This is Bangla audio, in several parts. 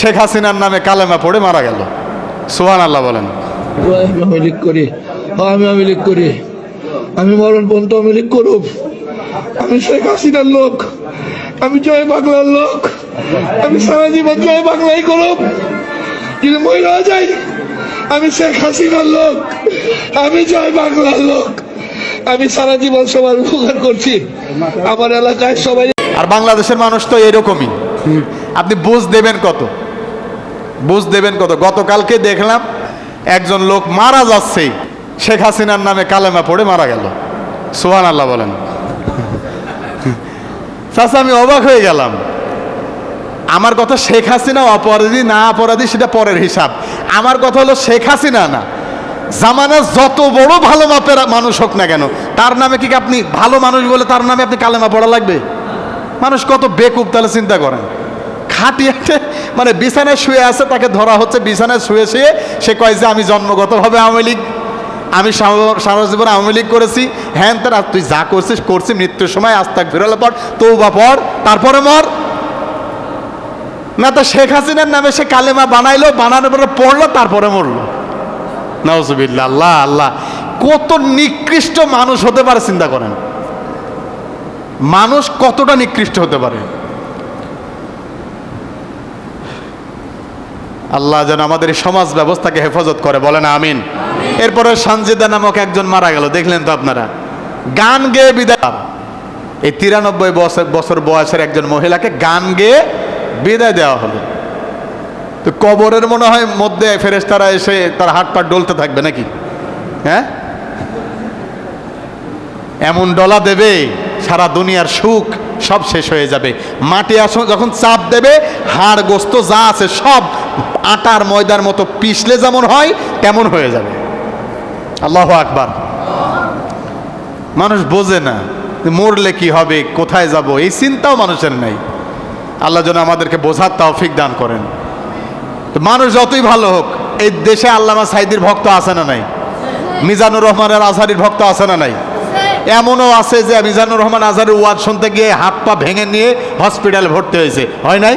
শেখ হাসিনার নামে কালেমা পড়ে মারা গেল। সুহান আল্লাহ বলেন আমি লীগ করি। হ্যাঁ, আমি লীগ করি। আমি মরণ পর্যন্ত আওয়ামী লীগ করুক। আমি শেখ হাসিনার লোক। আমি জয় বাংলার লোক। আমি সারা জীবন জয় বাংলাই করুক। যদি মহিলা যাই আমি শেখ হাসিনার লোক। আমি জয় বাংলার লোক। আমি সারা জীবন সবার উপকার করছি। আমার এলাকায় সবাই আর বাংলাদেশের মানুষ তো এরকমই আপনি বুঝ দেবেন কত? বুঝ দেবেন কত? গতকালকে দেখলাম একজন লোক মারা যাচ্ছে। শেখ হাসিনার নামে কালেমা পড়ে মারা গেল। সোহান আল্লাহ বলেন। চাচা, আমি অবাক হয়ে গেলাম। আমার কথা শেখ হাসিনা অপরাধী না অপরাধী সেটা পরের হিসাব। আমার কথা হলো শেখ হাসিনা না। জামানার যত বড় ভালো মাপের মানুষ হোক না কেন, তার নামে কি আপনি ভালো মানুষ বলে তার নামে আপনি কালেমা পড়া লাগবে? মানুষ কত বেকুব তাহলে চিন্তা করেন। খাটিয়াতে মানে বিছানায় শুয়ে আছে, তাকে ধরা হচ্ছে, বিছানায় শুয়ে শুয়ে সে কয় যে আমি জন্মগতভাবে আওয়ামী লীগ। আমি সারা- জীবন আওয়ামী লীগ করেছি। হ্যান তার তুই যা করছিস, করছি, মৃত্যুর সময় আস্তাক ফেরালে পর তৌবা পর, তারপরে মর। না তো শেখ হাসিনার নামে সে কালেমা বানাইলো, বানানোর পরে পড়ল, তারপরে মরলো। নজবিল্লা আল্লাহ আল্লাহ। কত নিকৃষ্ট মানুষ হতে পারে, চিন্তা করেন। মানুষ কতটা নিকৃষ্ট হতে পারে? আল্লাহ যেন আমাদের সমাজ ব্যবস্থাকে হেফাজত করে, বলেন আমিন। এরপরে সঞ্জিদা নামক একজন মারা গেল, দেখলেন তো আপনারা। গান গেয়ে বিদায় এই তিরানব্বই বছর বছর বয়সের একজন মহিলাকে গান গেয়ে বিদায় দেওয়া হলো। তো কবরের মনে হয় মধ্যে ফেরেশতারা এসে তার হাত পা ডলতে থাকবে নাকি? হ্যাঁ? এমন ডলা দেবে, সারা দুনিয়ার সুখ সব শেষ হয়ে যাবে। মাটি আসো যখন চাপ দেবে, হাড় গোস্ত যা আছে সব আটার ময়দার মতো পিছলে যেমন হয়, তেমন হয়ে যাবে। আল্লাহ আকবার। মানুষ বোঝে না মরলে কি হবে, কোথায় যাব, এই চিন্তাও মানুষের নেই। আল্লাহ যেন আমাদেরকে বোঝার তৌফিক দান করেন। তো মানুষ যতই ভালো হোক, এই দেশে আল্লামা সাইদির ভক্ত আছে না নাই? মিজানুর রহমানের আজহারির ভক্ত আছে না নাই? এমনও আছে যে মিজানুর রহমান আজহারের ওয়াজ শুনতে গিয়ে হাত পা ভেঙে নিয়ে হসপিটালে ভর্তি হয়েছে। হয় নাই?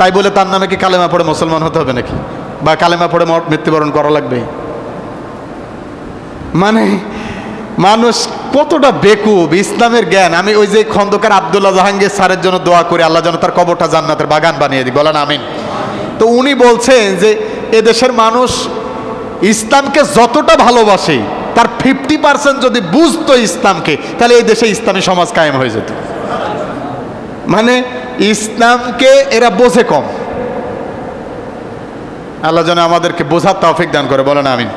তাই বলে তার নামে কি কালেমা পড়ে মুসলমান হতে হবে নাকি? বা কালেমা পড়ে মৃত্যুবরণ করা লাগবে? মানে মানুষ কতটা বেকুব, ইসলামের জ্ঞান। আমি ওই যে খন্দকার আবদুল্লাহ জাহাঙ্গীর স্যারের জন্য দোয়া করি, আল্লাহ যেন তার কবরটা জান্নাতের বাগান বানিয়ে দিই বলেন আমিন। তো উনি বলছেন যে এদেশের মানুষ ইসলামকে যতটা ভালোবাসে, তার ফিফটি পার্সেন্ট যদি বুঝতো ইসলামকে, তাহলে এই দেশে ইসলামী সমাজ কায়েম হয়ে যেত। মানে ইসলামকে এরা বোঝে কম। আল্লাহ যেন আমাদেরকে বোঝার তাওফিক দান করে বলেন আমিন।